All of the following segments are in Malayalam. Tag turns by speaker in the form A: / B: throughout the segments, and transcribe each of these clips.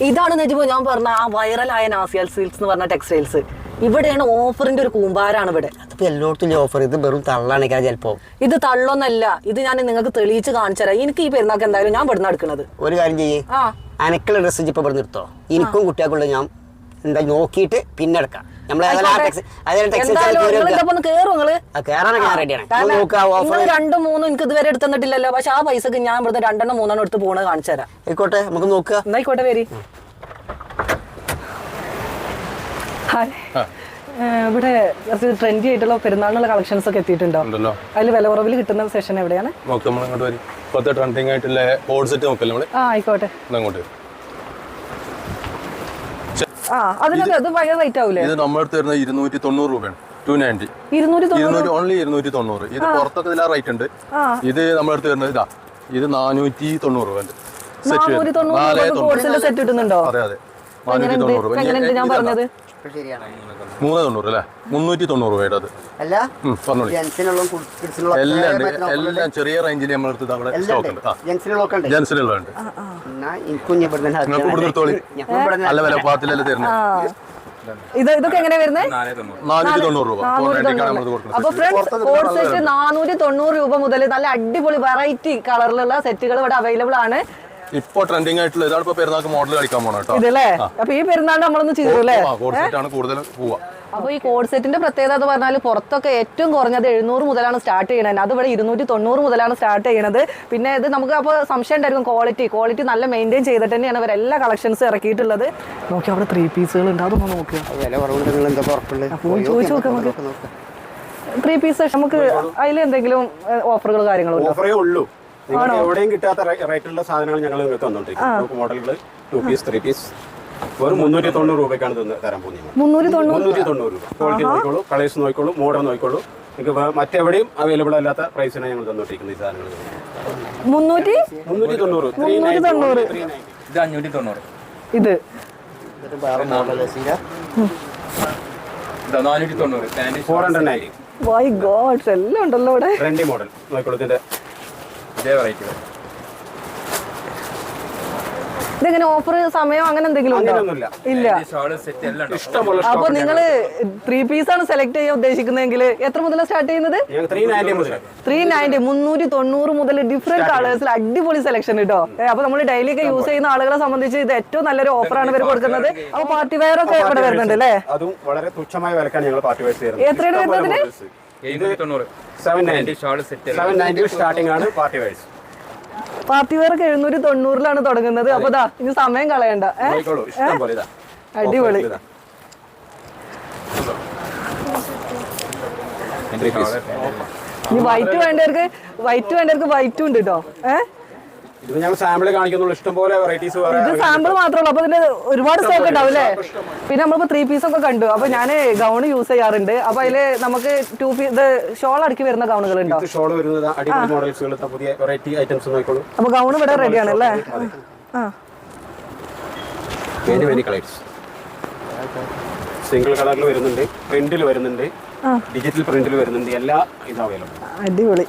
A: ഇതാണ് നജിബോ ഞാൻ പറഞ്ഞ ആ വൈറലായ നാസിയൽ സിൽക്സ് എന്ന് പറഞ്ഞ ടെക്സ്റ്റൈൽസ് ഇവിടെയാണ് ഓഫറിന്റെ ഒരു കൂമ്പാരാണ് ഇവിടെ.
B: അതിപ്പോ എല്ലായിടത്തും ഓഫർ ഇത് വെറും തള്ളാണ് ചിലപ്പോ.
A: ഇത് തള്ളൊന്നല്ല ഇത് ഞാൻ നിങ്ങൾക്ക് തെളിയിച്ച് കാണിച്ചു തരാം. എനിക്ക് ഈ പെരുന്നാൾക്ക് എന്തായാലും ഞാൻ ഇവിടുന്ന് നടക്കുന്നത്
B: ഒരു കാര്യം ചെയ്യേ.
A: ആ.
B: അനക്കുള്ള ഡ്രസ്സ് ഇപ്പൊ ഇവിടെ നിർത്തോ എനിക്കും കുട്ടികൾക്കുള്ള ഞാൻ എന്താ നോക്കിയിട്ട് പിന്നെ എടുക്കാം.
A: ആയിക്കോട്ടെ. രണ്ടും മൂന്നും എനിക്ക് ഇതുവരെ എടുത്തിട്ടില്ലല്ലോ പക്ഷെ ആ പൈസക്ക് ഞാൻ ഇവിടുത്തെ രണ്ടെണ്ണം മൂന്നെണ്ണം എടുത്ത് പോണ കാണിച്ചു തരാം.
B: ആയിക്കോട്ടെ നമുക്ക് നോക്കുക
A: എന്നായിക്കോട്ടെ വേരി. ഇവിടെ കുറച്ച് ട്രെൻഡി ആയിട്ടുള്ള പെരുന്നാളിനുള്ള കളക്ഷൻസ് ഒക്കെ എത്തിയിട്ടുണ്ടോ?
C: ഉണ്ടല്ലോ.
A: അതിൽ വില കുറവിൽ കിട്ടുന്ന സെഷൻ എവിടെയാണ്?
C: നോക്ക് നമ്മൾ ഇങ്ങോട്ട് വരും ഇപ്പോഴത്തെ ട്രെൻഡിങ് ആയിട്ടുള്ള കോഡ് സെറ്റ് നോക്കല്ലേ നമ്മൾ
A: ആ ആയിക്കോട്ടെ
C: എന്നാ അങ്ങോട്ട് വരും.
A: ആ അതിനൊക്കെ അത് ഭയങ്കര റേറ്റ് ആവില്ലേ
C: ഇത് നമ്മൾ തരുന്ന ഇരുന്നൂറ്റി തൊണ്ണൂറ് രൂപയാണ് ടു നയന്റി
A: ഇരുന്നൂറ്റി
C: ഓൺലി ഇരുന്നൂറ്റി തൊണ്ണൂറ് ഇത് പുറത്തൊക്കെ ഇതിലാ റേറ്റ് ഉണ്ട്. ഇത് നമ്മൾ എടുത്ത് തരുന്നത് ഇതാ ഇത് നാനൂറ്റി തൊണ്ണൂറ്. രൂപ സെറ്റ്
A: കിട്ടുന്നുണ്ടോ?
C: അതെ അതെ. നാനൂറ്റി തൊണ്ണൂറ് രൂപ. മൂന്ന് തൊണ്ണൂറ് അല്ലേ? മുന്നൂറ്റി തൊണ്ണൂറ് രൂപയുടെ അത്.
B: അല്ല?
C: എല്ലാം ഉണ്ട്. എല്ലാം ചെറിയ റേഞ്ചിൽ നമ്മൾ എടുത്തത് അവിടെ സ്റ്റോക്ക് ഉണ്ട്.
B: ജെൻസിനുള്ള ഉണ്ട്.
C: നല്ല വില പാത്തിലല്ലേ തരുന്നത്
A: ഇത് ഇതൊക്കെ എങ്ങനെ വരുന്നത്
C: നാനൂറ്റി തൊണ്ണൂറ്. രൂപ.
A: മുതൽ നല്ല അടിപൊളി വെറൈറ്റി കളറിലുള്ള സെറ്റുകൾ ഇവിടെ അവൈലബിൾ ആണ്.
C: ഇപ്പൊ ട്രെൻഡിങ് ആയിട്ടുള്ള ഇതാണ് ഇപ്പൊ പെരുന്നാൾക്ക് മോഡൽ കളിക്കാൻ പോണ കേട്ടോ?
A: ഇതല്ലേ? അപ്പൊ ഈ പെരുന്നാൾ നമ്മളൊന്ന് ചെയ്തു അല്ലേ
C: കൂടുതൽ പോവാ.
A: അപ്പൊ ഈ കോഡ് സെറ്റിന്റെ പ്രത്യേകത എന്ന് പറഞ്ഞാൽ പുറത്തൊക്കെ ഏറ്റവും കുറഞ്ഞത് എഴുന്നൂറ് മുതലാണ് സ്റ്റാർട്ട് ചെയ്യണത്. അത് ഇവിടെ ഇരുന്നൂറ്റി തൊണ്ണൂറ് മുതലാണ് സ്റ്റാർട്ട് ചെയ്യണത്. പിന്നെ ഇത് നമുക്ക് അപ്പോൾ സംശയം ഉണ്ടായിരിക്കും ക്വാളിറ്റി ക്വാളിറ്റി നല്ല മെയിന്റെയിൻ ചെയ്തിട്ട് തന്നെയാണ് ഇവർ എല്ലാ കളക്ഷൻസും ഇറക്കിയിട്ടുള്ളത്. നോക്കി അവിടെ ത്രീ പീസുകൾ ഉണ്ട്. അതൊന്ന് നോക്കുക
B: വില കുറവുണ്ട് എന്താ ഉറപ്പുള്ളത്
A: പോയി ചോദിച്ചു നോക്കാം നമുക്ക്. ത്രീ പീസ് നമുക്ക് അതിൽ എന്തെങ്കിലും ഓഫറുകൾ കാര്യങ്ങളോ
D: ഓഫറേ ഉള്ളൂ. എവിടെയും കിട്ടാത്ത റേറ്റിലുള്ള റേറ്റുള്ള സാധനങ്ങൾ ഞങ്ങൾ നിങ്ങൾക്ക് തന്നോണ്ടിരിക്കും. മോഡലുകൾ ടു പീസ് ത്രീ പീസ് വെറും മുന്നൂറ്റി തൊണ്ണൂറ് രൂപയ്ക്കാണ് തരാൻ പോകുന്നത്
A: മുന്നൂറ്റി തൊണ്ണൂറ്
D: രൂപ. ക്വാളിറ്റി നോക്കിക്കോളൂ കളേഴ്സ് നോക്കിക്കോളൂ മോഡൽ നോക്കിക്കോളൂ. നിങ്ങൾക്ക് മറ്റെവിടെയും അവൈലബിൾ അല്ലാത്ത പ്രൈസിനാണ് ഞങ്ങൾ തന്നോണ്ടിരിക്കുന്നത് ഈ സാധനങ്ങൾ.
A: മുന്നൂറ്റി?
D: മുന്നൂറ്റി തൊണ്ണൂറ്
E: ഇത് അഞ്ഞൂറ്റി തൊണ്ണൂറ്
A: ഇത്
E: നാനൂറ്റി തൊണ്ണൂറ്
D: ഫോർ ഹൺഡ്രഡ് നയന്റി
A: വൈ ഗോഡ്സ് എല്ലാം ഉണ്ടല്ലോ ഇവിടെ.
D: ട്രെൻഡി മോഡൽ നോക്കിക്കോളൂ ഇതിന്റെ
E: ഇതേ വെറൈറ്റി
A: ഇതെങ്ങനെ ഓഫർ സമയം അങ്ങനെ എന്തെങ്കിലും ഇല്ല. അപ്പൊ നിങ്ങൾ ത്രീ പീസ് ആണ് സെലക്ട് ചെയ്യാൻ ഉദ്ദേശിക്കുന്നതെങ്കിൽ എത്ര മുതൽ സ്റ്റാർട്ട് ചെയ്യുന്നത്?
D: ത്രീ
A: നയന്റി മുന്നൂറ്റി തൊണ്ണൂറ് മുതൽ ഡിഫറെന്റ് കളേഴ്സിൽ അടിപൊളി സെലക്ഷൻ കേട്ടോ അപ്പൊ നമ്മൾ ഡെയിലി ഒക്കെ യൂസ് ചെയ്യുന്ന ആളുകളെ സംബന്ധിച്ച് ഇത് ഏറ്റവും നല്ലൊരു ഓഫറാണ് ഇവർ കൊടുക്കുന്നത്. അപ്പൊ പാർട്ടി വെയർ ഒക്കെ ഇവിടെ വരുന്നുണ്ട് അല്ലേ? എത്രയാണ് വരുന്നതിന്?
D: സ്റ്റാർട്ടിംഗ് ആണ് പാർട്ടി വൈസ്
A: പാർട്ടി വെയർ ഒക്കെ എഴുന്നൂറ്റി തൊണ്ണൂറിലാണ് തുടങ്ങുന്നത്. അപ്പൊ ദാ ഇനി സമയം കളയണ്ട. അടിപൊളി.
D: ഇതാ.
A: ഇനി വൈറ്റ് വേണ്ടവർക്ക് വൈറ്റ് വേണ്ടവർക്ക് വൈറ്റും ഉണ്ട് കേട്ടോ ഏഹ്
D: ഇത് ഞങ്ങൾ സാമ്പിൾ കാണിക്കുന്നുള്ളൂ. ഇഷ്ടംപോലെ വെറൈറ്റീസ്
A: ഇത് സാമ്പിൾ മാത്രമേ ഉള്ളൂ അപ്പൊ ഇതിന് ഒരുപാട് സ്റ്റോക്ക് ഉണ്ടാവും അല്ലേ? പിന്നെ നമ്മളിപ്പോ ത്രീ പീസ് ഒക്കെ കണ്ടു. അപ്പൊ ഞാൻ ഗൗൺ യൂസ് ചെയ്യാറുണ്ട്. അപ്പൊ അതിൽ നമുക്ക് ടു പീസ് ഷോൾ അടക്കി വരുന്ന ഗൗണുകൾ ഉണ്ടോ?
D: ഷോൾ വരുന്നത് അടിപൊളി മോഡൽസുകൾ പുതിയ വെറൈറ്റി ഐറ്റംസ് നോക്കിക്കോളൂ
A: അപ്പൊ ഗൗൺ ഇവിടെ റെഡിയാണ് അല്ലേ ആ.
D: കളേഴ്സ് സിംഗിൾ കളറിൽ വരുന്നുണ്ട്. പ്രിന്റിൽ വരുന്നുണ്ട്. ഡിജിറ്റൽ പ്രിന്റിൽ വരുന്നുണ്ട്. എല്ലാ ഇതും അവൈലബിൾ
A: അടിപൊളി.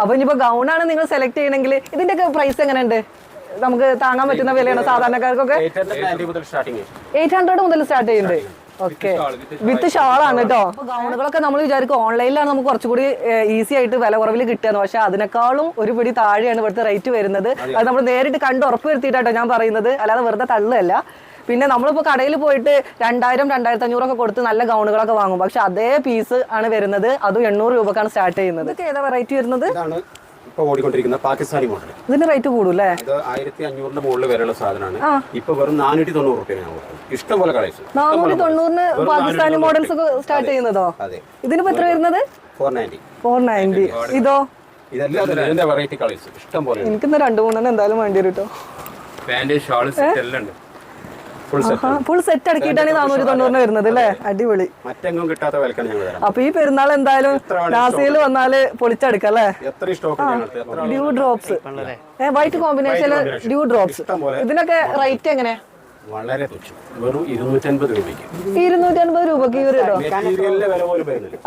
A: അപ്പൊ ഇനിയിപ്പോ ഗൗണാണ് നിങ്ങൾ സെലക്ട് ചെയ്യണമെങ്കിൽ ഇതിന്റെ ഒക്കെ പ്രൈസ് എങ്ങനെയുണ്ട്? നമുക്ക് താങ്ങാൻ പറ്റുന്ന വിലയാണ് സാധാരണക്കാർക്കൊക്കെ?
D: എയ്റ്റ് ഹൺഡ്രഡ് മുതൽ
A: സ്റ്റാർട്ട് ചെയ്യുന്നുണ്ട്. ഓക്കെ വിത്ത് ഷാളാണ് കേട്ടോ ഗൗണുകളൊക്കെ നമ്മൾ വിചാരിക്കും ഓൺലൈനിലാണ് നമുക്ക് കുറച്ചുകൂടി ഈസി ആയിട്ട് വില കുറവിൽ കിട്ടുകയെന്ന്. പക്ഷെ അതിനേക്കാളും ഒരു പിടി താഴെയാണ് ഇവിടുത്തെ റേറ്റ് വരുന്നത്. അത് നമ്മൾ നേരിട്ട് കണ്ട് ഉറപ്പ് വരുത്തിയിട്ടാട്ടോ ഞാൻ പറയുന്നത്. അല്ലാതെ വെറുതെ തള്ളുകയല്ല. പിന്നെ നമ്മളിപ്പോൾ കടയിൽ പോയിട്ട് രണ്ടായിരം രണ്ടായിരത്തി അഞ്ഞൂറൊക്കെ കൊടുത്ത് നല്ല ഗൗണുകളൊക്കെ വാങ്ങും. പക്ഷെ അതേ പീസ് ആണ് വരുന്നത്. അതും എണ്ണൂറ് രൂപക്കാണ് സ്റ്റാർട്ട് ചെയ്യുന്നത്. ഇതൊക്കെ ഏതാ വെറൈറ്റി വരുന്നത്?
D: ഇപ്പോൾ ഓടിക്കൊണ്ടിരിക്കുന്ന പാകിസ്ഥാനി മോഡൽ
A: ഇതിന്റെ റേറ്റ് കൂടും അല്ലേ
D: ഇത് ആയിരത്തി അഞ്ഞൂറിന്റെ മുകളിൽ വരെയുള്ള സാധനമാണ്. ഇപ്പൊ വെറും നാനൂറ്റി തൊണ്ണൂറ് കളേഴ്സ്
A: നാനൂറ്റി തൊണ്ണൂറിന് പാകിസ്ഥാനി മോഡൽസ് ഒക്കെ സ്റ്റാർട്ട് ചെയ്യുന്നതോ?
D: അതെ.
A: ഇതിനിപ്പോ എത്ര വരുന്നത്?
D: ഫോർ നയന്റി
A: ഫോർ നയന്റി ഇതോ?
D: ഇതെല്ലാം ഇതിന്റെ വെറൈറ്റി കളേഴ്സ് ഇഷ്ടംപോലെ ഉണ്ട്.
A: എനിക്കിന്ന് രണ്ടു മൂന്നെണ്ണം എന്തായാലും വേണ്ടി വരും കേട്ടോ
E: പാന്റ് ഷാൾ സെറ്റ് എല്ലാം ഉണ്ട്.
D: ഫുൾ സെറ്റ്
A: സെറ്റ് അടക്കിയിട്ടാണ് ഈ നാനൂറ്റി തൊണ്ണൂറിന് വരുന്നത് അല്ലേ? അടിപൊളി.
D: മറ്റെങ്ങും കിട്ടാത്ത വിലക്കാണ് ഞങ്ങൾ തരാം
A: അപ്പൊ ഈ പെരുന്നാൾ എന്തായാലും നാസിയിൽ വന്നാൽ പൊളിച്ചെടുക്കാം അല്ലേ? ഡ്യൂ ഡ്രോപ്സ് വൈറ്റ് കോമ്പിനേഷനിൽ ഡ്യൂ ഡ്രോപ്സ് ഇതിനൊക്കെ റേറ്റ് എങ്ങനെ?
D: വളരെ തുച്ഛം. വെറും ഇരുന്നൂറ്റൻപത് രൂപയ്ക്ക്.
A: രൂപക്ക് ഈ ഒരു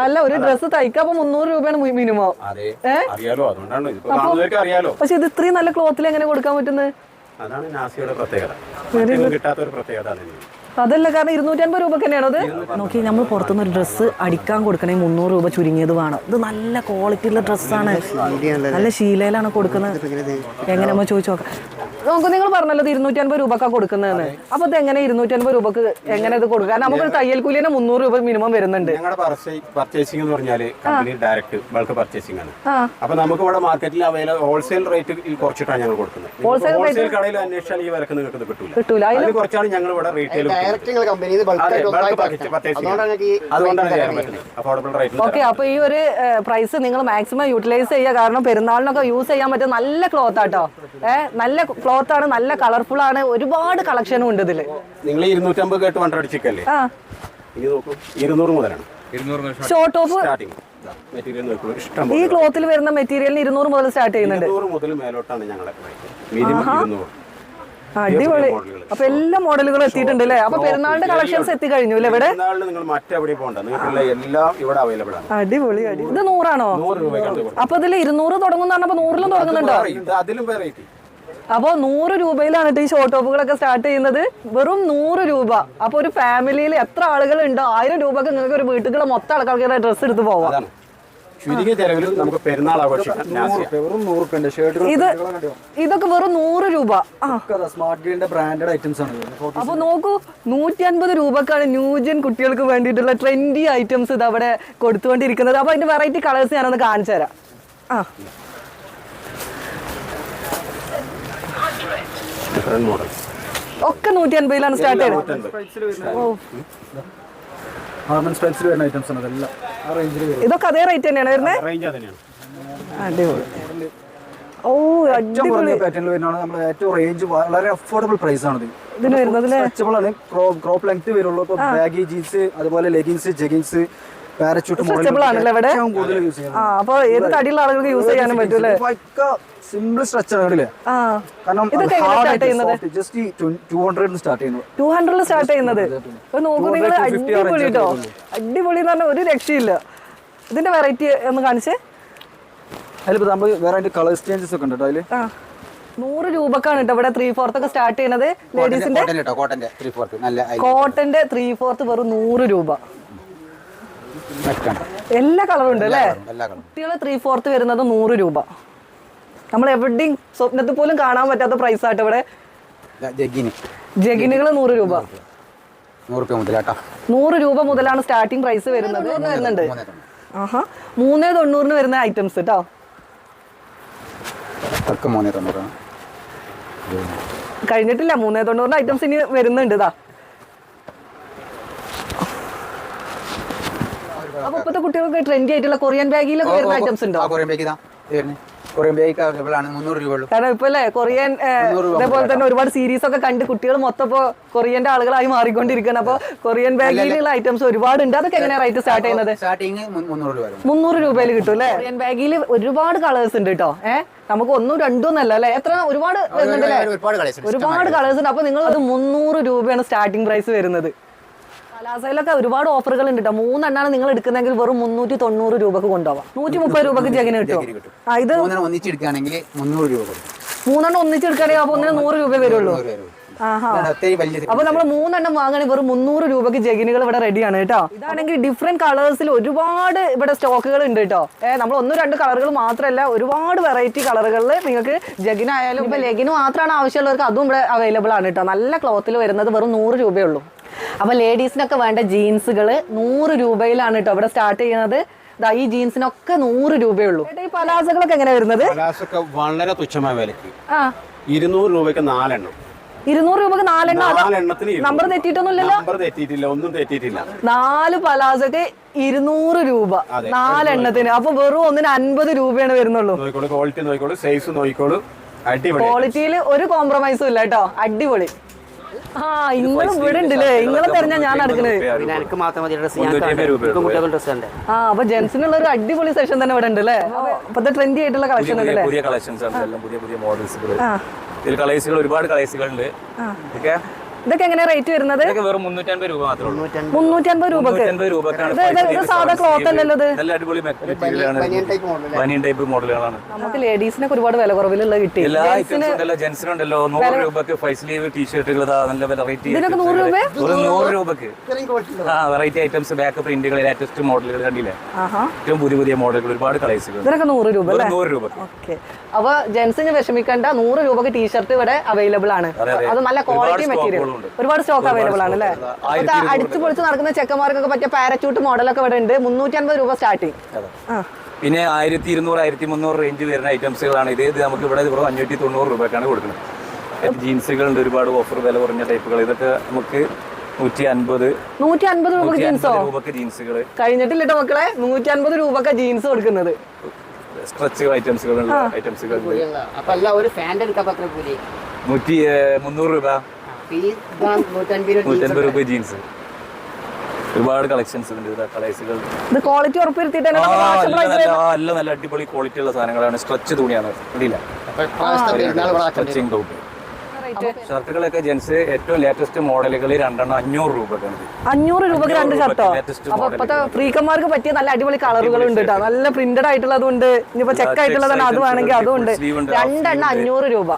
A: അല്ല ഒരു ഡ്രസ് തയ്ക്കാൻ അപ്പൊ മുന്നൂറ് രൂപയാണ് മിനിമം
D: അറിയാലോ അതുകൊണ്ടാണ്. അറിയാലോ.
A: പക്ഷെ ഇത് ഇത്രയും നല്ല ക്ലോത്തിൽ എങ്ങനെ കൊടുക്കാൻ പറ്റുന്നത്?
D: അതാണ് നാസിയുടെ പ്രത്യേകത. കിട്ടാത്ത ഒരു പ്രത്യേകത.
A: അതല്ല കാരണം ഇരുന്നൂറ്റി അൻപത് രൂപ തന്നെയാണോ അത്? നോക്കി നമ്മൾ പുറത്തുനിന്ന് ഒരു ഡ്രസ്സ് അടിക്കാൻ കൊടുക്കണേ മുന്നൂറ് രൂപ ചുരുങ്ങിയത് വേണം. ഇത് നല്ല ക്വാളിറ്റി ഉള്ള ഡ്രസ്സാണ് നല്ല ശീലയിലാണ് കൊടുക്കുന്നത്. എങ്ങനെ നമ്മൾ ചോദിച്ചു നോക്കാം. നമുക്ക് നിങ്ങൾ പറഞ്ഞല്ലോ ഇത് ഇരുന്നൂറ്റി അൻപത് രൂപക്കാണ് കൊടുക്കുന്നതെന്ന് അപ്പൊ ഇത് എങ്ങനെ ഇരുന്നൂറ്റി അൻപത് രൂപക്ക് എങ്ങനെ ഇത് കൊടുക്കുക കാരണം നമുക്ക് തയ്യൽ കൂലി തന്നെ മുന്നൂറ് രൂപ മിനിമം വരുന്നുണ്ട്.
D: പർച്ചേസിംഗ് എന്ന് പറഞ്ഞാൽ കമ്പനി ഡയറക്റ്റ് ബൾക്ക് പർച്ചേസിംഗ് ആണ്. അപ്പൊ നമുക്ക് ഇവിടെ മാർക്കറ്റിൽ അവൈലബിൾ ഹോൾസെയിൽ റേറ്റ് കുറച്ചിട്ടാണ് ഞങ്ങൾ കൊടുക്കുന്നത്. ഹോൾസെയിൽ കടയിൽ അന്വേഷിച്ചാൽ ഈ വിലക്ക് നിങ്ങൾക്ക് കിട്ടൂല.
A: കിട്ടൂല അതിന്
D: കുറച്ചാണ് ഞങ്ങൾ ഇവിടെ റീറ്റെയിൽ
A: ഓക്കെ അപ്പൊ ഈ ഒരു പ്രൈസ് നിങ്ങൾ മാക്സിമം യൂട്ടിലൈസ് ചെയ്യുക. കാരണം പെരുന്നാളിനൊക്കെ യൂസ് ചെയ്യാൻ പറ്റിയ നല്ല ക്ലോത്ത് ആട്ടോ. ഏഹ് നല്ല ക്ലോത്ത് ആണ് നല്ല കളർഫുൾ ആണ്. ഒരുപാട് കളക്ഷനും ഉണ്ട് ഇതിൽ.
D: നിങ്ങൾ ഇരുന്നൂറ്റമ്പത് കേട്ട് അടിച്ചിക്കല്ലേ ഇരുന്നൂറ് മുതലാണ്.
A: ഷോർട്ട് ടോപ്പ് ഈ ക്ലോത്തിൽ വരുന്ന മെറ്റീരിയലിന് ഇരുന്നൂറ് മുതൽ സ്റ്റാർട്ട് ചെയ്യുന്നുണ്ട്.
D: മുതൽ മേലോട്ടാണ്
A: അടിപൊളി. അപ്പൊ എല്ലാ മോഡലുകളും എത്തിയിട്ടുണ്ട് അല്ലേ? അപ്പൊ പെരുന്നാളിന്റെ കളക്ഷൻസ് എത്തി കഴിഞ്ഞു അല്ലേ ഇവിടെ? അടിപൊളി അടി ഇത് നൂറാണോ? അപ്പൊ ഇതിൽ ഇരുന്നൂറ് തുടങ്ങുന്ന പറഞ്ഞപ്പോ നൂറിലും തുടങ്ങുന്നുണ്ടോ?
D: കൊടുക്കുന്നത്. ഇത് അതിലും വെറൈറ്റി
A: അപ്പൊ നൂറ് രൂപയിലാണ് ഈ ഷോർട്ട് ടോപ്പുകളൊക്കെ സ്റ്റാർട്ട് ചെയ്യുന്നത്. വെറും നൂറ് രൂപ. അപ്പൊ ഒരു ഫാമിലിയിൽ എത്ര ആളുകൾ ഉണ്ടോ ആയിരം രൂപക്ക് നിങ്ങൾക്ക് ഒരു വീട്ടിലുള്ള മൊത്തം ആൾക്കാർക്ക് ഡ്രസ്സ് എടുത്ത് പോവാം.
D: ചുരുങ്ങിയ ചെലവിൽ നമുക്ക് പെരുന്നാൾ ആഘോഷിക്കാം. നാസിയ.
F: വെറും നൂറ് റുപ്യന്റെ ഷർട്ടുകൾ
A: ഇത് ഇതൊക്കെ വെറും നൂറ് രൂപ. ആ.
F: സ്മാർട്ട് ബ്രാൻഡഡ് ഐറ്റംസ് ആണ്.
A: അപ്പൊ നോക്കൂ നൂറ്റി അൻപത് രൂപക്കാണ് ന്യൂജൻ കുട്ടികൾക്ക് വേണ്ടിയിട്ടുള്ള ട്രെൻഡി ഐറ്റംസ് ഇത് അവിടെ കൊടുത്തുകൊണ്ടിരിക്കുന്നത്. അപ്പൊ അതിന്റെ വെറൈറ്റി കളേഴ്സ് ഞാനൊന്ന് കാണിച്ചു തരാം. ആ. ഒക്കെ നൂറ്റി അൻപതിലാണ് സ്റ്റാർട്ട് ചെയ്യുന്നത്
F: ഹാർമൻ വരുന്ന ഐറ്റംസ് ആണ് അതെല്ലാം. ആ റേഞ്ചിൽ
A: ഇതൊക്കെ അതേ റേറ്റ് തന്നെയാണ് വരുന്നത്
D: തന്നെയാണ്
A: അടിപൊളി. ഓ
F: ഏറ്റവും കുറഞ്ഞ
A: അടിപൊളി.
F: പാറ്റേണിൽ വരുന്നതാണ് നമ്മൾ ഏറ്റവും റേഞ്ച് വളരെ അഫോർഡബിൾ പ്രൈസ് ആണ് ഇത്.
A: ഇതിന് വരുന്നത്
F: സ്ട്രെച്ചബിൾ ആണ്. ക്രോപ്പ് ലെങ്ത് വരുള്ളൂ. ബാഗി ജീൻസ് അതുപോലെ ലെഗിൻസ് ജെഗിൻസ് പാരച്യൂട്ട്
A: അപ്പൊ ഏത് തടിയുള്ള ആളുകൾക്ക് യൂസ് ചെയ്യാനും പറ്റും അല്ലേ
F: സിമ്പിൾ സ്ട്രെച്ച് ആണ് കണ്ടില്ലേ കാരണം? ജസ്റ്റ് ടു ഹൺഡ്രഡ് സ്റ്റാർട്ട് ചെയ്യുന്നത്?
A: ടു ഹൺഡ്രഡിൽ സ്റ്റാർട്ട് ചെയ്യുന്നത്. അപ്പൊ നോക്കൂ നിങ്ങൾ
F: 200, 250 ആ
A: അടിപൊളി കേട്ടോ. അടിപൊളി എന്ന് പറഞ്ഞാൽ ഒരു രക്ഷയില്ല. ഇതിന്റെ വെറൈറ്റി ഒന്ന് കാണിച്ചേ.
F: അതിലിപ്പോ നമ്മൾ വേറെ അതിന്റെ കളേഴ്സ് ചേഞ്ചസ് ഒക്കെ ഉണ്ട്
A: അതിൽ? നൂറ് രൂപക്കാണ് കേട്ടോ ഇവിടെ ത്രീ ഫോർത്ത് ഒക്കെ സ്റ്റാർട്ട് ചെയ്യുന്നത് ലേഡീസിന്റെ
B: കോട്ടന്റെ ത്രീ ഫോർത്ത്
A: വെറും നൂറ് രൂപ. എല്ലാ കളറും ഉണ്ട് അല്ലേ? കുട്ടികളെ ത്രീ ഫോർത്ത് വരുന്നത് നൂറ് രൂപ. നമ്മൾ എവിടെയും സ്വപ്നത്തിൽ പോലും കാണാൻ പറ്റാത്ത പ്രൈസ് ആട്ടോ ഇവിടെ. ജഗിനുകൾ നൂറ് രൂപ.
B: നൂറ് രൂപ
A: മുതലാണ് സ്റ്റാർട്ടിംഗ് പ്രൈസ് വരുന്നത്. വരുന്നുണ്ട്. ആഹാ. മൂന്നേ തൊണ്ണൂറിന് വരുന്ന ഐറ്റംസ് കേട്ടോ കഴിഞ്ഞിട്ടില്ല. മൂന്നേ തൊണ്ണൂറിന് ഐറ്റംസ് ഇനി വരുന്നുണ്ട് ഇതാ. അപ്പൊ ഇപ്പത്തെ കുട്ടികൾക്ക് ട്രെൻഡി ആയിട്ടുള്ള കൊറിയൻ ബാഗിലൊക്കെ വരുന്ന ഐറ്റംസ് ഉണ്ടോ?
B: Korean bag Korean bag available ആണ്. മുന്നൂറ് രൂപ
A: കാരണം ഇപ്പൊ അല്ലേ കൊറിയൻ ഇതേപോലെ തന്നെ ഒരുപാട് സീരീസ് ഒക്കെ കണ്ട് കുട്ടികൾ മൊത്തം ഇപ്പൊ കൊറിയന്റെ ആളുകളായി മാറിക്കൊണ്ടിരിക്കുകയാണ്. അപ്പൊ കൊറിയൻ ബാഗിലുള്ള ഐറ്റംസ് ഒരുപാട് ഉണ്ട്. അതൊക്കെ എങ്ങനെയാ റേറ്റ് സ്റ്റാർട്ട് ചെയ്യുന്നത്?
B: സ്റ്റാർട്ടിങ് മുന്നൂറ് രൂപ
A: മുന്നൂറ് രൂപയിൽ കിട്ടും അല്ലേ? കൊറിയൻ ബാഗിൽ ഒരുപാട് കളേഴ്സ് ഉണ്ട് കേട്ടോ. ഏഹ് നമുക്ക് ഒന്നും രണ്ടും ഒന്നല്ല അല്ലെ? എത്ര ഒരുപാട്
B: കളേഴ്സ്
A: ഒരുപാട് കളേഴ്സ് ഉണ്ട്. അപ്പൊ നിങ്ങൾ അത് മുന്നൂറ് രൂപയാണ് സ്റ്റാർട്ടിങ് പ്രൈസ് വരുന്നത്. പലാസയിലൊക്കെ ഒരുപാട് ഓഫറുകൾ ഉണ്ട് കേട്ടോ മൂന്നെണ്ണാണ് നിങ്ങൾ എടുക്കുന്നെങ്കിൽ വെറും മുന്നൂറ്റി തൊണ്ണൂറ് രൂപക്ക് കൊണ്ടുപോവാം. നൂറ്റി മുപ്പത് രൂപക്ക് ജഗിന് കിട്ടും. ആ ഇത്
B: ഒന്നിച്ചെടുക്കുകയാണെങ്കിൽ മുന്നൂറ് രൂപ
A: മൂന്നെണ്ണം ഒന്നിച്ചെടുക്കുകയാണെങ്കിൽ അപ്പൊ ഒന്നിന് നൂറ് രൂപ വരുള്ളൂ. അപ്പൊ നമ്മൾ മൂന്നെണ്ണം വാങ്ങണമെങ്കിൽ വെറും മുന്നൂറ് രൂപക്ക് ജഗിനുകൾ ഇവിടെ റെഡിയാണ് കേട്ടോ ഇതാണെങ്കിൽ ഡിഫറെന്റ് കളേഴ്സിൽ ഒരുപാട് ഇവിടെ സ്റ്റോക്കുകൾ ഉണ്ട് കേട്ടോ ഏഹ് നമ്മൾ ഒന്നും രണ്ട് കളറുകൾ മാത്രമല്ല ഒരുപാട് വെറൈറ്റി കളറുകളിൽ നിങ്ങൾക്ക് ജഗിനായാലും ഇപ്പൊ ലെഗിന് മാത്രമാണ് ആവശ്യമുള്ളവർക്ക് അതും ഇവിടെ അവൈലബിൾ ആണ് കേട്ടോ നല്ല ക്ലോത്തിൽ വരുന്നത് വെറും നൂറ് രൂപയേ ഉള്ളൂ അപ്പൊ ലേഡീസിനൊക്കെ വേണ്ട ജീൻസുകൾ നൂറ് രൂപയിലാണ് കേട്ടോ ഇവിടെ സ്റ്റാർട്ട് ചെയ്യുന്നത്. ഈ ജീൻസിനൊക്കെ നൂറ് രൂപയേ ഉള്ളൂ. ഈ പലാസകളൊക്കെ എങ്ങനെ വരുന്നത്?
D: പലാസൊക്കെ വളരെ തുച്ഛമായ വിലക്ക് ഇരുന്നൂറ് രൂപയ്ക്ക് നാലെണ്ണം.
A: ഇരുന്നൂറ് രൂപക്ക് നാലെണ്ണം? നമ്പർ തെറ്റിയിട്ടൊന്നുമില്ലല്ലോ?
D: നമ്പർ തെറ്റിയിട്ടില്ല ഒന്നും തെറ്റിയിട്ടില്ല.
A: നാല് പലാസക്ക് ഇരുന്നൂറ് രൂപ. നാലെണ്ണത്തിന്. അപ്പൊ വെറും ഒന്നിന് അൻപത് രൂപയാണ് വരുന്നുള്ളൂ.
D: ക്വാളിറ്റി നോക്കിക്കോളൂ സൈസ് നോക്കിക്കോളൂ. അടിപൊളി
A: ക്വാളിറ്റിയിൽ ഒരു കോംപ്രമൈസും ഇല്ല കേട്ടോ അടിപൊളി. ഇങ്ങളും ഇവിടെ ഉണ്ടല്ലേ? ഇങ്ങളെ തെരഞ്ഞാ ഞാൻ നടക്കുന്നത്
B: പിന്നെ എനിക്ക് മാത്രം മതി ഡ്രസ്സ് ഞാൻ കുട്ടികൾക്ക് ഡ്രസ്സ് ഉണ്ട്
A: ആ അപ്പൊ ജെൻസിനുള്ള ഒരു അടിപൊളി സെഷൻ തന്നെ ഇവിടെ ഉണ്ട് അല്ലേ ഇപ്പത്തെ ട്രെൻഡി ആയിട്ടുള്ള കളക്ഷൻ ഉണ്ട്
G: പുതിയ കളക്ഷൻസ് ആണ് എല്ലാം പുതിയ പുതിയ മോഡൽസുകൾ
A: ആ.
G: ഇതിൽ കളേഴ്സുകൾ ഒരുപാട് കളേഴ്സുകൾ ഉണ്ട്. ഓക്കെ?
A: ഇതൊക്കെ എങ്ങനെ റേറ്റ് വരുന്നത്?
G: വെറും മുന്നൂറ്റമ്പത് രൂപ മാത്രമേ
A: രൂപക്ക്. സാധാ ക്ലോത്ത് അല്ലല്ലോ ഇത്?
G: നല്ല അടിപൊളി മെറ്റീരിയലാണ് ബനിയൻ ടൈപ്പ് മോഡലുകളാണ്
A: നമുക്ക് ലേഡീസിനൊക്കെ ഒരുപാട് വില കുറവിലുള്ള കിട്ടി.
G: എല്ലാ ഐറ്റംസും ഉണ്ടല്ലോ ജെൻസിനുണ്ടല്ലോ നൂറ് രൂപക്ക് ഫൈവ് സ്ലീവ് ടീഷർട്ടുകൾ നല്ല വെറൈറ്റി
A: ഇതിനൊക്കെ നൂറ് രൂപ?
G: നൂറ് രൂപക്ക്. ആ വെറൈറ്റി ഐറ്റംസ് ബാക്ക് പ്രിന്റുകൾ ലേറ്റസ്റ്റ് മോഡലുകൾ കണ്ടില്ലേ?
A: ആഹാ.
G: ഏറ്റവും പുതിയ പുതിയ മോഡലുകൾ ഒരുപാട് കളേഴ്സുകൾ
A: ഇതിനൊക്കെ നൂറ് രൂപ അല്ലേ?
G: നൂറ് രൂപക്ക്.
A: ഓക്കെ. അപ്പൊ ജെന്റ്സിന് വിഷമിക്കേണ്ട നൂറ് രൂപക്ക് ടീഷർട്ട് ഇവിടെ അവൈലബിൾ ആണ്.
G: അതെ,
A: നല്ല ക്വാളിറ്റി മെറ്റീരിയൽ. ഒരുപാട് സ്റ്റോക്ക് അവൈലബിൾ ആണ് അല്ലേ? അടിച്ചു പൊളിച്ച് നടക്കുന്ന ചെക്കന്മാർക്കൊക്കെ പറ്റിയ പാരച്യൂട്ട് മോഡലൊക്കെ ഇവിടെ ഉണ്ട് മുന്നൂറ്റി അൻപത് രൂപ സ്റ്റാർട്ടിങ്
G: പിന്നെ ആയിരത്തി ഇരുന്നൂറ് ആയിരത്തി മുന്നൂറ് റേഞ്ച് വരുന്ന ഐറ്റംസുകളാണ് ഇത് ഇത് നമുക്ക് ഇവിടെ ഇവിടെ അഞ്ഞൂറ്റി തൊണ്ണൂറ് രൂപയ്ക്കാണ് കൊടുക്കുന്നത്. ജീൻസുകളുണ്ട് ഒരുപാട് ഓഫർ വില കുറഞ്ഞ ടൈപ്പുകൾ ഇതൊക്കെ നമുക്ക് നൂറ്റി അൻപത്
A: നൂറ്റി അൻപത് രൂപക്ക് ജീൻസോ
G: ജീൻസുകൾ
A: കഴിഞ്ഞിട്ടില്ല മക്കളെ? നൂറ്റി അൻപത് രൂപക്ക് ജീൻസ് കൊടുക്കുന്നത്.
G: സ്ട്രെച്ച് ഐറ്റംസുകൾ ഐറ്റംസുകൾ
B: അപ്പൊ അല്ല ഒരു ഫാന്റെ എടുക്കാൻ പത്ര കൂലി
G: നൂറ്റി മുന്നൂറ് രൂപ. നൂറ്റൻപത് രൂപ ജീൻസ് ഒരുപാട് കളക്ഷൻസ് ഉണ്ട്. കളേഴ്സുകൾ
A: ഇത് ക്വാളിറ്റി ഉറപ്പുവരുത്തിയിട്ട്
G: എല്ലാം നല്ല അടിപൊളി ക്വാളിറ്റി ഉള്ള സാധനങ്ങളാണ്. സ്ട്രെച്ച് തുണിയാണ്. കണ്ടില്ല? സ്ട്രെച്ചിങ് ടോപ്പ് ഷർട്ടുകളൊക്കെ ജെൻസ് ഏറ്റവും ലേറ്റസ്റ്റ് മോഡലുകൾ രണ്ടെണ്ണം അഞ്ഞൂറ് രൂപക്കാണ്
A: അഞ്ഞൂറ് രൂപക്ക് രണ്ട് ഷർട്ടോ? അപ്പൊ ഇപ്പത്തെ ഫ്രീക്കന്മാർക്ക് പറ്റിയ നല്ല അടിപൊളി കളറുകൾ ഉണ്ട് കേട്ടോ. നല്ല പ്രിന്റഡ് ആയിട്ടുള്ളതുണ്ട് ഇനിയിപ്പോ ചെക്ക് ആയിട്ടുള്ളതാണ് അത് വേണമെങ്കിൽ അതും ഉണ്ട്. രണ്ടെണ്ണം. അഞ്ഞൂറ് രൂപ.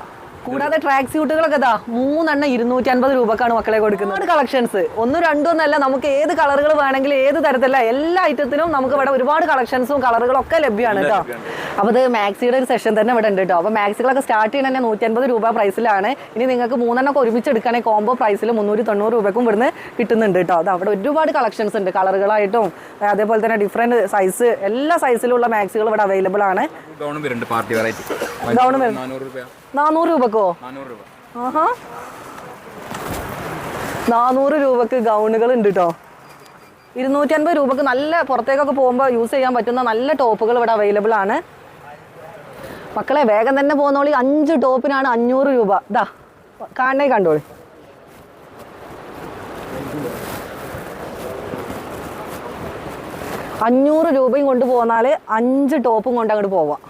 A: കൂടാതെ ട്രാക്ക് സ്യൂട്ടുകളൊക്കെ ഇതാ മൂന്നെണ്ണം ഇരുന്നൂറ്റി അൻപത് രൂപക്കാണ് മക്കളെ കൊടുക്കുന്നത്. കളക്ഷൻസ് ഒന്നും രണ്ടും ഒന്നല്ല നമുക്ക് ഏത് കളറുകൾ വേണമെങ്കിലും ഏത് തരത്തിലുള്ള എല്ലാ ഐറ്റത്തിനും നമുക്ക് ഇവിടെ ഒരുപാട് കളക്ഷൻസും കളറുകളും ഒക്കെ ലഭ്യമാണ് കേട്ടോ അപ്പോൾ ഇത് മാക്സിയുടെ ഒരു സെഷൻ തന്നെ ഇവിടെ ഉണ്ട് കേട്ടോ അപ്പോൾ മാക്സികളൊക്കെ സ്റ്റാർട്ട് ചെയ്യണ തന്നെ നൂറ്റി അൻപത് രൂപ പ്രൈസിലാണ് ഇനി നിങ്ങൾക്ക് മൂന്നെണ്ണം ഒക്കെ ഒരുമിച്ച് എടുക്കുകയാണെങ്കിൽ കോംബോ പ്രൈസിൽ മുന്നൂറ്റി തൊണ്ണൂറ് രൂപക്കും ഇവിടുന്ന് കിട്ടുന്നുണ്ട് കേട്ടോ അത് അവിടെ ഒരുപാട് കളക്ഷൻസ് ഉണ്ട്. കളറുകളായിട്ടും അതേപോലെ തന്നെ ഡിഫറെന്റ് സൈസ് എല്ലാ സൈസിലുള്ള മാക്സികൾ ഇവിടെ അവൈലബിൾ ആണ്.
E: ഗൗണും വരുന്നുണ്ട് പാർട്ടി വെറൈറ്റി
A: ഗൗൺ വരുന്നത്
E: നാനൂറ് രൂപ
A: നാനൂറ് രൂപക്കോ?
E: നാനൂറ് രൂപ.
A: ആഹാ. നാനൂറ് രൂപക്ക് ഗൗണുകൾ ഉണ്ട് കേട്ടോ ഇരുന്നൂറ്റി അൻപത് രൂപക്ക് നല്ല പുറത്തേക്കൊക്കെ പോകുമ്പോൾ യൂസ് ചെയ്യാൻ പറ്റുന്ന നല്ല ടോപ്പുകൾ ഇവിടെ അവൈലബിൾ ആണ്. മക്കളെ വേഗം തന്നെ പോകുന്നോളി അഞ്ച് ടോപ്പിനാണ് അഞ്ഞൂറ് രൂപ. ഇതാ കാണണേ കണ്ടോളി. അഞ്ഞൂറ് രൂപയും കൊണ്ട് പോന്നാൽ അഞ്ച് ടോപ്പും കൊണ്ട് അങ്ങോട്ട് പോവാം.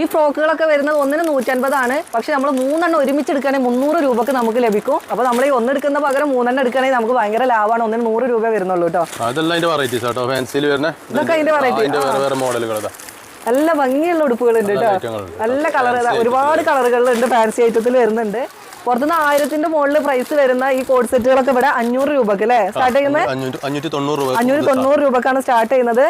A: ഈ ഫ്രോക്കുകളൊക്കെ വരുന്നത് ഒന്നിന് നൂറ്റൻപതാണ്. പക്ഷെ നമ്മൾ മൂന്നെണ്ണം ഒരുമിച്ച് എടുക്കുകയാണെങ്കിൽ മുന്നൂറ് രൂപക്ക് നമുക്ക് ലഭിക്കും. അപ്പോൾ നമ്മൾ ഈ ഒന്നെടുക്കുന്ന പകരം മൂന്നെണ്ണം എടുക്കുകയാണെങ്കിൽ നമുക്ക് ഭയങ്കര ലാഭമാണ്. ഒന്നിന് നൂറ് രൂപ വരുന്നുള്ളൂ കേട്ടോ.
C: അതെല്ലാം അതിന്റെ വെറൈറ്റീസ് കേട്ടോ. ഫാൻസിയിൽ വരുന്ന
A: ഇതൊക്കെ അതിന്റെ variety.
C: അതിന്റെ വേറെ വേറെ മോഡലുകൾ
A: നല്ല ഭംഗിയുള്ള ഉടുപ്പുകളുണ്ട് കേട്ടോ. നല്ല കളർ ഒരുപാട് കളറുകളുണ്ട് ഫാൻസി ഐറ്റത്തിൽ വരുന്നുണ്ട്. പുറത്തുനിന്ന് ആയിരത്തിന്റെ മുകളിൽ പ്രൈസ് വരുന്ന ഈ കോഡ് സെറ്റുകളൊക്കെ ഇവിടെ അഞ്ഞൂറ് രൂപക്ക് അല്ലേ? സ്റ്റാർട്ട് ചെയ്യുന്നത്
C: അഞ്ഞൂറ്റി തൊണ്ണൂറ്
A: രൂപക്കാണ് സ്റ്റാർട്ട് ചെയ്യുന്നത്.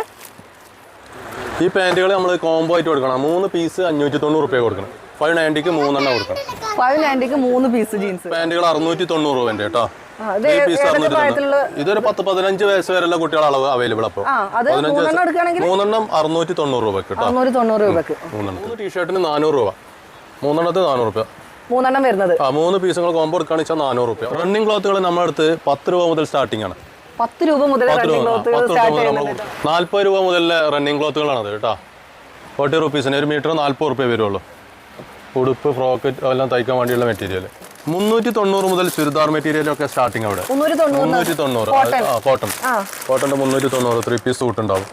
C: ഈ പാന്റുകൾ നമ്മൾ കോംബോ ആയിട്ട് കൊടുക്കണം. മൂന്ന് പീസ് അഞ്ഞൂറ്റി തൊണ്ണൂറ് റുപ്യ കൊടുക്കണം. ഫൈവ് നയന്റിക്ക് മൂന്നെണ്ണം കൊടുക്കണം.
A: ഫൈവ് നയന്റിക്ക് മൂന്ന് പീസ് ജീൻസ്
C: പാന്റുകൾ അറുന്നൂറ്റി തൊണ്ണൂറ് രൂപ കേട്ടോ ഈ പീസ് അറുന്നൂറ്റി ഇതൊരു പത്ത് പതിനഞ്ച് വയസ്സ് വരെയുള്ള കുട്ടികളെ അളവ് അവൈലബിൾ അപ്പോൾ
A: അത് മൂന്നെണ്ണം
C: അറുന്നൂറ്റി തൊണ്ണൂറ് രൂപ കേട്ടോ.
A: അറുന്നൂറ്റി തൊണ്ണൂറ്
C: മൂന്ന് ടീഷർട്ടിന് നാനൂറ് രൂപ. മൂന്നെണ്ണത്തിന് നാനൂറ് രൂപ.
A: മൂന്നെണ്ണം വരുന്നത്.
C: ആ മൂന്ന് പീസുകൾ കോംബോ എടുക്കുകയാണെന്ന് വെച്ചാൽ നാനൂറ് രൂപ. റണ്ണിങ് ക്ലോത്തുകൾ നമ്മുടെ അടുത്ത് പത്ത് രൂപ മുതൽ സ്റ്റാർട്ടിംഗ് ആണ്.
A: പത്ത് രൂപ മുതൽ നാല്പത്
C: രൂപ മുതൽ റണ്ണിങ് ക്ലോത്തുകളാണത് കേട്ടോ. ഫോർട്ടി റുപ്പീസിന് ഒരു മീറ്റർ നാല്പത് റുപ്യ വരുള്ളൂ. ഉടുപ്പ് ഫ്രോക്ക് എല്ലാം തയ്ക്കാൻ വേണ്ടിയുള്ള മെറ്റീരിയൽ മുന്നൂറ്റി തൊണ്ണൂറ് മുതൽ ചുരിദാർ മെറ്റീരിയൽ ഒക്കെ സ്റ്റാർട്ടിങ് അവിടെ.
A: മുന്നൂറ്റി തൊണ്ണൂറ്
C: കോട്ടൺ കോട്ടന്റെ മുന്നൂറ്റി തൊണ്ണൂറ് ത്രീ പീസ് സൂട്ട് ഉണ്ടാവും.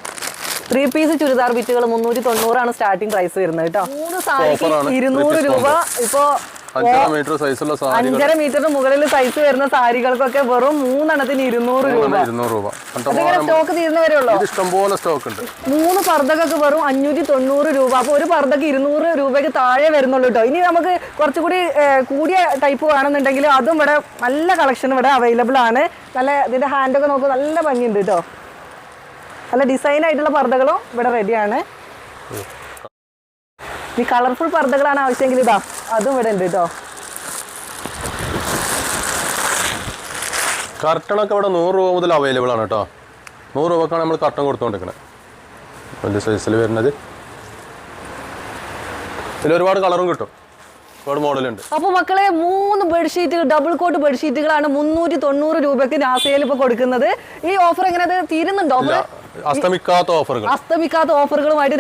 A: ത്രീ പീസ് ചുരിദാർ ബിറ്റുകൾ മുന്നൂറ്റി തൊണ്ണൂറാണ് സ്റ്റാർട്ടിംഗ് പ്രൈസ് വരുന്നത് കേട്ടോ. മൂന്ന് സാരിക്ക്
C: Offer
A: ഇരുന്നൂറ് രൂപ. ഇപ്പോ
C: അഞ്ചര മീറ്റർ സൈസുള്ള
A: അഞ്ചര മീറ്ററിന് മുകളിൽ സൈസ് വരുന്ന സാരികൾക്കൊക്കെ വെറും മൂന്നെണ്ണത്തിന് ഇരുന്നൂറ് രൂപ.
C: ഇരുന്നൂറ് രൂപ.
A: സ്റ്റോക്ക് തീരുന്നവരെ ഉള്ളൂ
C: ഇഷ്ടംപോലെ സ്റ്റോക്ക് ഉണ്ട്.
A: മൂന്ന് പർദ്ദക്കൊക്കെ വെറും അഞ്ഞൂറ്റി തൊണ്ണൂറ് രൂപ. അപ്പൊ ഒരു പർദ്ദക്ക് ഇരുന്നൂറ് രൂപയ്ക്ക് താഴെ വരുന്നുള്ളൂ കേട്ടോ ഇനി നമുക്ക് കുറച്ചുകൂടി കൂടിയ ടൈപ്പ് വേണമെന്നുണ്ടെങ്കിൽ അതും ഇവിടെ നല്ല കളക്ഷൻ ഇവിടെ അവൈലബിൾ ആണ്. നല്ല ഇതിന്റെ ഹാൻഡ് ഒക്കെ നോക്കുക നല്ല ഭംഗിയുണ്ട് കേട്ടോ നല്ല ഡിസൈൻ ആയിട്ടുള്ള പർദ്ദകളും ഇവിടെ റെഡിയാണ് ഈ കളർഫുൾ പർദ്ദകളാണ് ആവശ്യമെങ്കിൽ ഇതാ. അതും ഇവിടെ ഉണ്ട് കേട്ടോ
C: കർട്ടണൊക്കെ ഇവിടെ നൂറ് രൂപ മുതൽ അവൈലബിൾ ആണ് കേട്ടോ നൂറ് രൂപക്കാണ് നമ്മൾ കർട്ടൺ കൊടുത്തുകൊണ്ടിരിക്കുന്നത് വലിയ സൈസിൽ വരുന്നത്. ഇതിൽ ഒരുപാട് കളറും കിട്ടും. മോഡലുണ്ട്
A: അപ്പൊ മക്കളെ മൂന്ന് ബെഡ്ഷീറ്റുകൾ ഡബിൾ കോട്ട് ബെഡ്ഷീറ്റുകളാണ് മുന്നൂറ്റി തൊണ്ണൂറ് രൂപയ്ക്ക് നാസയിൽ ഇപ്പൊ കൊടുക്കുന്നത്. ഈ ഓഫർ എങ്ങനെ തീരുന്നുണ്ടോ?
C: അസ്തമിക്കാത്ത ഓഫറുകൾ.
A: അസ്തമിക്കാത്ത ഓഫറുകളുമായിട്ട്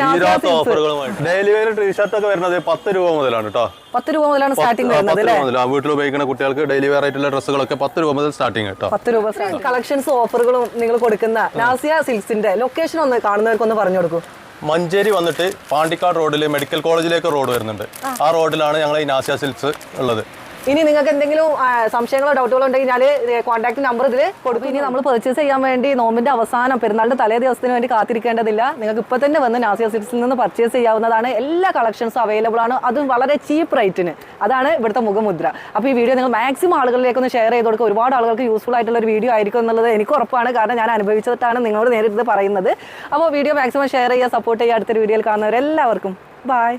C: ഡെയിലി വെയർ ടീഷർട്ട് ഒക്കെ വരുന്നത് പത്ത് രൂപ മുതലാണ് കേട്ടോ
A: പത്ത് രൂപ മുതലാണ് സ്റ്റാർട്ടിംഗ് വരുന്നത്
C: വീട്ടിൽ ഉപയോഗിക്കുന്ന കുട്ടികൾക്ക് ഡെയിലി വെയർ ആയിട്ടുള്ള ഡ്രസ്സുകളൊക്കെ പത്ത് രൂപ മുതൽ സ്റ്റാർട്ടിംഗ് കേട്ടോ.
A: പത്ത് രൂപ കളക്ഷൻസ് ഓഫറുകളും നിങ്ങൾ കൊടുക്കുന്ന നാസിയ സിൽക്സിന്റെ ലൊക്കേഷൻ ഒന്ന് കാണുന്നവർക്ക് ഒന്ന് പറഞ്ഞു കൊടുക്കൂ.
C: മഞ്ചേരി വന്നിട്ട് പാണ്ടിക്കാട് റോഡിൽ മെഡിക്കൽ കോളേജിലേക്ക് റോഡ് വരുന്നുണ്ട്. ആ. റോഡിലാണ് ഞങ്ങൾ ഈ നാസിയ സിൽക്സ് ഉള്ളത്.
A: ഇനി നിങ്ങൾക്ക് എന്തെങ്കിലും സംശയങ്ങളോ ഡൗട്ടുകളോ ഉണ്ടെങ്കിൽ ഞാൻ കോൺടാക്ട് നമ്പർ ഇതിൽ കൊടുക്കും. ഇനി നമ്മൾ പെർച്ചേസ് ചെയ്യാൻ വേണ്ടി നോമ്പിന്റെ അവസാനം പെരുന്നാളിന്റെ തലേ ദിവസത്തിന് വേണ്ടി കാത്തിരിക്കേണ്ടതില്ല. നിങ്ങൾക്ക് ഇപ്പൊ തന്നെ വന്ന് നാസിയ സിൽക്സിൽ നിന്ന് പർച്ചേസ് ചെയ്യാവുന്നതാണ്. എല്ലാ കളക്ഷൻസും അവൈലബിൾ ആണ്. അതും വളരെ ചീപ്പ് റേറ്റിന് അതാണ് ഇവിടുത്തെ മുഖമുദ്ര. അപ്പോൾ ഈ വീഡിയോ നിങ്ങൾ മാക്സിമം ആളുകളിലേക്ക് ഒന്ന് ഷെയർ ചെയ്ത് കൊടുക്കുക. ഒരുപാട് ആളുകൾക്ക് യൂസ്ഫുൾ ആയിട്ടുള്ള ഒരു വീഡിയോ ആയിരിക്കും എന്നുള്ളത് എനിക്ക് ഉറപ്പാണ്. കാരണം ഞാൻ അനുഭവിച്ചിട്ടാണ് നിങ്ങളോട് നേരിട്ട് പറയുന്നത്. അപ്പോൾ വീഡിയോ മാക്സിമം ഷെയർ ചെയ്യുക സപ്പോർട്ട് ചെയ്യുക. അടുത്തൊരു വീഡിയോയിൽ കാണുന്നവരെല്ലാവർക്കും. ബൈ